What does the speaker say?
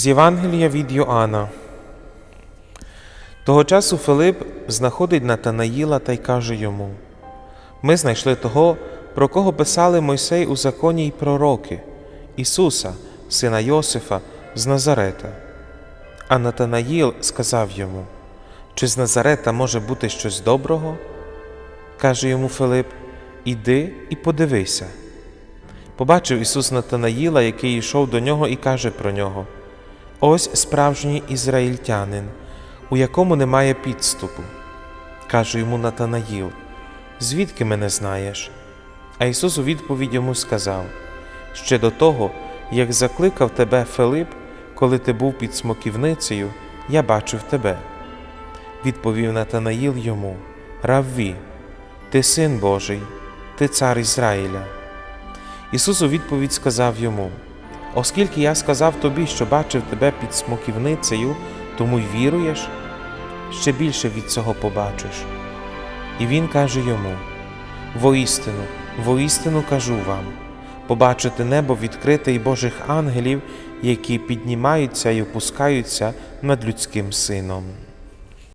З Євангелія від Йоанна. Того часу Филип знаходить Натанаїла та й каже йому: Ми знайшли того, про кого писали Мойсей у законі й пророки, Ісуса, сина Йосифа з Назарета. А Натанаїл сказав йому: Чи з Назарета може бути щось доброго? Каже йому Филип: Іди і подивися. Побачив Ісус Натанаїла, який йшов до нього, і каже про нього: Ось справжній ізраїльтянин, у якому немає підступу. Каже йому Натанаїл: Звідки мене знаєш? А Ісус у відповідь йому сказав: Ще до того, як закликав тебе Филип, коли ти був під смоківницею, я бачив тебе. Відповів Натанаїл йому: Равві, ти син Божий, ти цар Ізраїля. Ісус у відповідь сказав йому: Оскільки я сказав тобі, що бачив тебе під смоківницею, тому й віруєш, ще більше від цього побачиш. І він каже йому: Воістину, воістину кажу вам, побачите небо відкрите і Божих ангелів, які піднімаються і опускаються над людським сином.